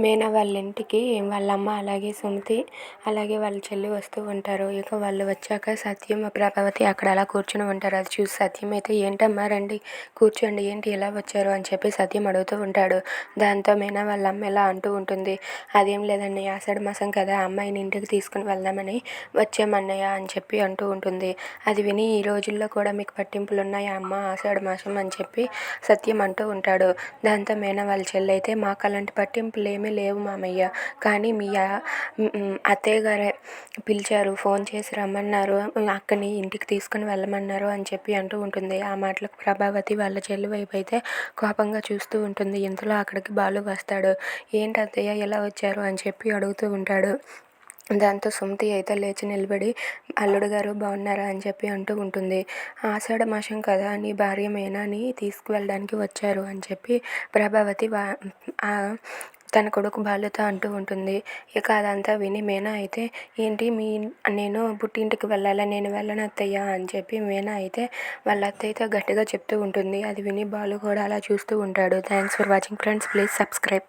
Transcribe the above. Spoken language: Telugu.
మీనా వాళ్ళ ఇంటికి వాళ్ళ అమ్మ అలాగే సుమతి అలాగే వాళ్ళ చెల్లి వస్తూ ఉంటారు. ఇక వాళ్ళు వచ్చాక సత్యం ప్రభావతి అక్కడ అలా కూర్చుని ఉంటారు. అది చూసి సత్యం అయితే ఏంటమ్మా రండి కూర్చోండి ఏంటి ఇలా వచ్చారు? అని చెప్పి సత్యం అడుగుతూ ఉంటాడు. దాంతో మీనా వాళ్ళ అమ్మ ఇలా అంటూ ఉంటుంది అదేం లేదండి ఆషాఢ మాసం కదా అమ్మాయిని ఇంటికి తీసుకుని వెళ్దామని వచ్చామన్నయ్య అని చెప్పి అంటూ ఉంటుంది. అది విని ఈ రోజుల్లో కూడా మీకు పట్టింపులు ఉన్నాయా అమ్మ ఆషాఢ మాసం అని చెప్పి సత్యం అంటూ ఉంటాడు. దాంతో మీనా వాళ్ళ చెల్లి అయితే మాకు అలాంటి పట్టింపులు ఏమీ లేవు మామయ్య. కానీ మీ అత్తయ్య గారే పిలిచారు ఫోన్ చేసి రమ్మన్నారు అక్కని ఇంటికి తీసుకుని వెళ్ళమన్నారు అని చెప్పి అంటూ ఉంటుంది. ఆ మాటలకు ప్రభావతి వాళ్ళ చెల్లి వైపు అయితే కోపంగా చూస్తూ ఉంటుంది. ఇంతలో అక్కడికి బాలు వస్తాడు. ఏంటి అత్తయ్య ఎలా వచ్చారు? అని చెప్పి అడుగుతూ ఉంటాడు. దాంతో సుమతి అయితే లేచి నిలబడి అల్లుడు గారు బాగున్నారా? అని చెప్పి అంటూ ఉంటుంది. ఆషాఢ మాసం కదా నీ భార్య మేనాని తీసుకువెళ్ళడానికి వచ్చారు. అని చెప్పి ప్రభావతి వా తన కొడుకు బాలుతో అంటూ ఉంటుంది. ఇక అదంతా విని మీనా అయితే ఏంటి మీ నేను పుట్టింటికి వెళ్ళాలా? నేను వెళ్ళను అత్తయ్య అని చెప్పి మీనా అయితే వాళ్ళ అత్తయ్యతో గట్టిగా చెప్తూ ఉంటుంది. అది విని బాలు కూడా అలా చూస్తూ ఉంటాడు. Thanks for watching friends please subscribe